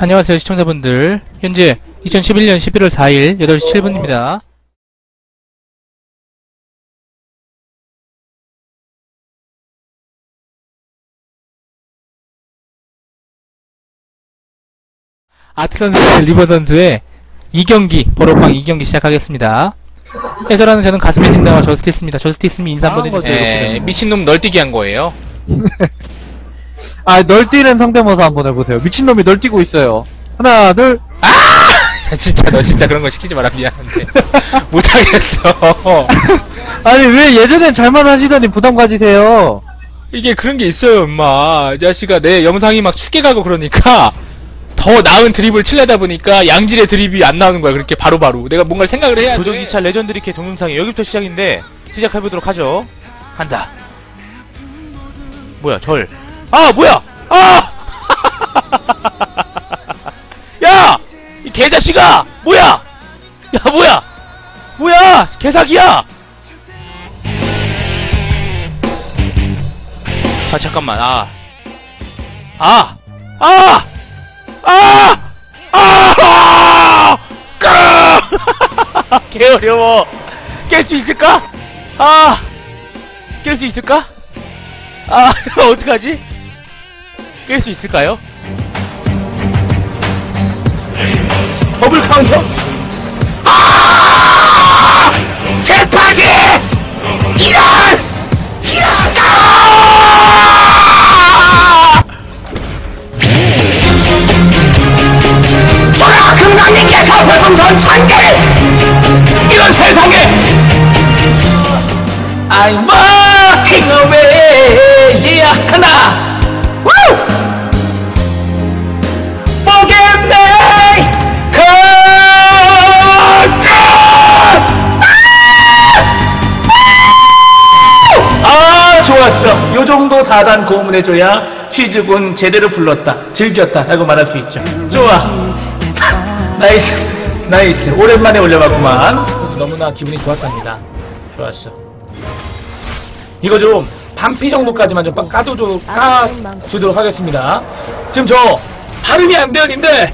안녕하세요 시청자분들. 현재 2011년 11월 4일 8시 7분입니다. 아트 선수의 리버 선수의 2경기 버럭방 2경기 시작하겠습니다. 해설하는 저는 가슴의 팀장과 저스티스입니다. 저스티스님 인사 한번 해주세요 네. 미친놈 널뛰기 한 거예요. 아, 널뛰는 성대모사 한번 해보세요. 미친놈이 널뛰고 있어요. 하나, 둘. 진짜 너 진짜 그런 거 시키지 마라 미안한데 못하겠어. 아니, 왜 예전엔 잘만 하시더니 부담 가지세요? 이게 그런 게 있어요, 엄마. 이 자식아 내 영상이 막 축게 가고 그러니까 더 나은 드립을 칠려다 보니까 양질의 드립이 안 나오는 거야. 그렇게 바로바로. 내가 뭔가를 생각을 해야 돼. 도적 2차 레전드리 캐 동영상이 여기부터 시작인데 시작해보도록 하죠 간다 뭐야 절 아 뭐야 아! 야! 이 개자식아! 뭐야! 야 뭐야! 뭐야! 개사기야! 아 잠깐만 아 아! 아! 아! 아! 까! 개 어려워. 깰 수 있을까? 아! 깰 수 있을까? 아, 어떡하지? 깰 수 있을까요? 더블 카운터? 아! 재파시! 이런! 이런! 아! 소라 금강님께서 별풍선 천개 이런 세상에 I'm walking 정도 4단 고음해줘야 취즈군 제대로 불렀다 즐겼다 라고 말할 수 있죠. 좋아. 나이스 나이스. 오랜만에 올려봤구만. 너무나 기분이 좋았답니다. 좋았어. 이거 좀 반피 정도까지만 좀 빠- 까도 까주도록 하겠습니다. 지금 저 발음이 안 돼요 님들.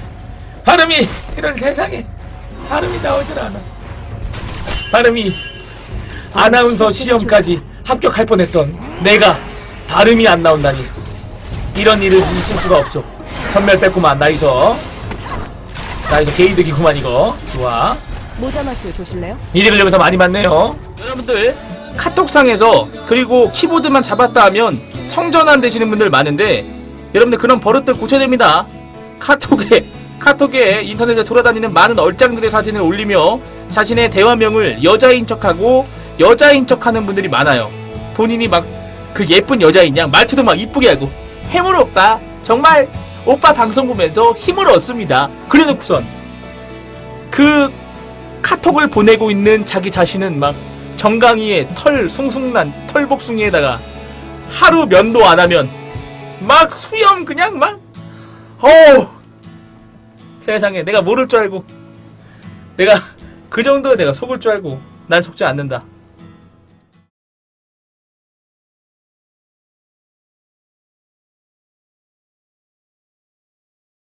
발음이 이런 세상에 발음이 나오질 않아. 발음이 아나운서 시험까지 합격할 뻔했던 내가 발음이 안 나온다니. 이런 일을 있을 수가 없어. 전멸 뺐구만 나이서. 나이서 게이득이구만 이거. 좋아. 모자 맛을 보실래요? 이득을 여기서 많이 받네요. 여러분들 카톡상에서 그리고 키보드만 잡았다 하면 성전환 되시는 분들 많은데 여러분들 그런 버릇들 고쳐야 됩니다. 카톡에 카톡에 인터넷에 돌아다니는 많은 얼짱들의 사진을 올리며 자신의 대화명을 여자인 척하고 여자인 척하는 분들이 많아요. 본인이 막 그 예쁜 여자인 양 말투도 막 이쁘게 하고 해물 오빠 정말 오빠 방송 보면서 힘을 얻습니다. 그래놓고선 그 카톡을 보내고 있는 자기 자신은 막 정강이의 털 숭숭난 털복숭이에다가 하루 면도 안 하면 막 수염 그냥 막 어우 세상에 내가 모를 줄 알고 내가 그 정도에 내가 속을 줄 알고 난 속지 않는다